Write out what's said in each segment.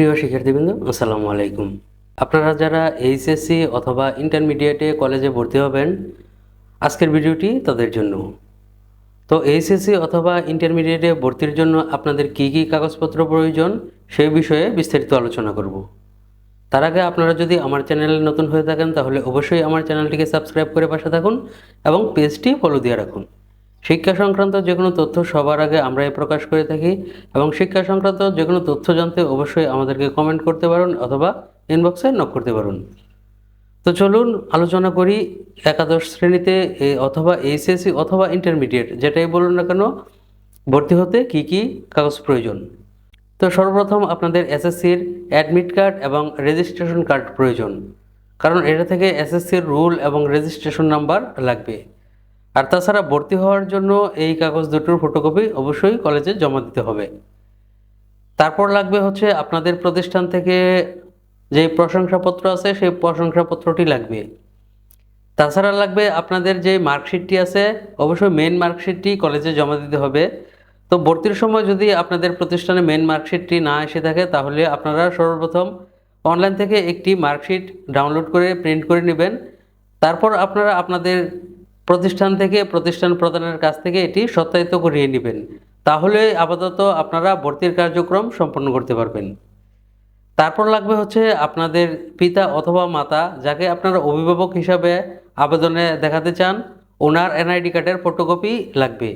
প্রিয় শিক্ষার্থীবৃন্দ, আসসালামু আলাইকুম। আপনারা যারা এইচএসসি অথবা ইন্টারমিডিয়েটে কলেজে ভর্তি হবেন, আজকের ভিডিওটি তাদের জন্য। তো এইচএসসি অথবা ইন্টারমিডিয়েটে ভর্তির জন্য আপনাদের কী কী কাগজপত্র প্রয়োজন, সেই বিষয়ে বিস্তারিত আলোচনা করব। তার আগে আপনারা যদি আমার চ্যানেলে নতুন হয়ে থাকেন, তাহলে অবশ্যই আমার চ্যানেলটিকে সাবস্ক্রাইব করে পাশে থাকুন এবং পেজটি ফলো দিয়ে রাখুন। শিক্ষা সংক্রান্ত যে কোনো তথ্য সবার আগে আমরাই প্রকাশ করে থাকি এবং শিক্ষা সংক্রান্ত যে কোনো তথ্য জানতে অবশ্যই আমাদেরকে কমেন্ট করতে পারুন অথবা ইনবক্সে নক করতে পারুন। তো চলুন আলোচনা করি একাদশ শ্রেণীতে অথবা এইচএসসি অথবা ইন্টারমিডিয়েট যেটাই বলুন না কেন, ভর্তি হতে কি কি কাগজ প্রয়োজন। তো সর্বপ্রথম আপনাদের এসএসসির অ্যাডমিট কার্ড এবং রেজিস্ট্রেশন কার্ড প্রয়োজন। কারণ এটা থেকে এসএসসির রুল এবং রেজিস্ট্রেশন নাম্বার লাগবে। আর তাছাড়া ভর্তি হওয়ার জন্য এই কাগজ দুটোর ফটোকপি অবশ্যই কলেজে জমা দিতে হবে। তারপর লাগবে হচ্ছে আপনাদের প্রতিষ্ঠান থেকে যে প্রশংসাপত্র আছে, সেই প্রশংসাপত্রটি লাগবে। তাছাড়া লাগবে আপনাদের যে মার্কশিটটি আছে, অবশ্যই মেন মার্কশিটটি কলেজে জমা দিতে হবে। তো ভর্তির সময় যদি আপনাদের প্রতিষ্ঠানে মেন মার্কশিটটি না এসে থাকে, তাহলে আপনারা সর্বপ্রথম অনলাইন থেকে একটি মার্কশিট ডাউনলোড করে প্রিন্ট করে নেবেন। তারপর আপনারা আপনাদের প্রতিষ্ঠান থেকে, প্রতিষ্ঠান প্রদানের কাছ থেকে এটি সত্যায়িত করিয়ে নেবেন। তাহলে আপাতত আপনারা ভর্তির কার্যক্রম সম্পন্ন করতে পারবেন। তারপর লাগবে হচ্ছে আপনাদের পিতা অথবা মাতা যাকে আপনারা অভিভাবক হিসাবে আবেদনে দেখাতে চান, ওনার এনআইডি কার্ডের ফটোকপি লাগবে।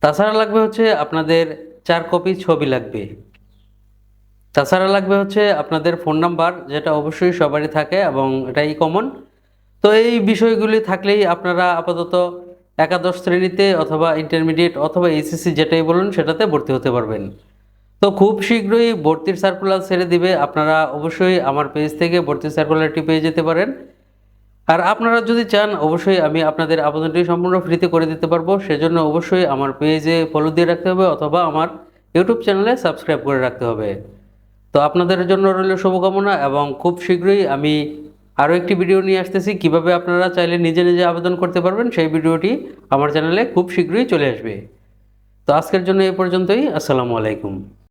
তাছাড়া লাগবে হচ্ছে আপনাদের চার কপি ছবি লাগবে। তাছাড়া লাগবে হচ্ছে আপনাদের ফোন নাম্বার, যেটা অবশ্যই সবারই থাকে এবং এটাই কমন তো এই বিষয়গুলি থাকলেই আপনারা আপাতত একাদশ শ্রেণীতে অথবা ইন্টারমিডিয়েট অথবা এইচএসসি যেটাই বলুন সেটাতে ভর্তি হতে পারবেন। তো খুব শীঘ্রই ভর্তির সার্কুলার ছেড়ে দিবে। আপনারা অবশ্যই আমার পেজ থেকে ভর্তির সার্কুলারটি পেয়ে যেতে পারেন। আর আপনারা যদি চান, অবশ্যই আমি আপনাদের আবেদনটি সম্পূর্ণ ফ্রিতে করে দিতে পারব। সেজন্য অবশ্যই আমার পেজে ফলো দিয়ে রাখতে হবে অথবা আমার ইউটিউব চ্যানেলে সাবস্ক্রাইব করে রাখতে হবে। তো আপনাদের জন্য রইল শুভকামনা এবং খুব শীঘ্রই আমি আরও একটি ভিডিও নিয়ে আসতেছি। কীভাবে আপনারা চাইলে নিজে নিজে আবেদন করতে পারবেন, সেই ভিডিওটি আমার চ্যানেলে খুব শীঘ্রই চলে আসবে। তো আজকের জন্য এ পর্যন্তই। আসসালামু আলাইকুম।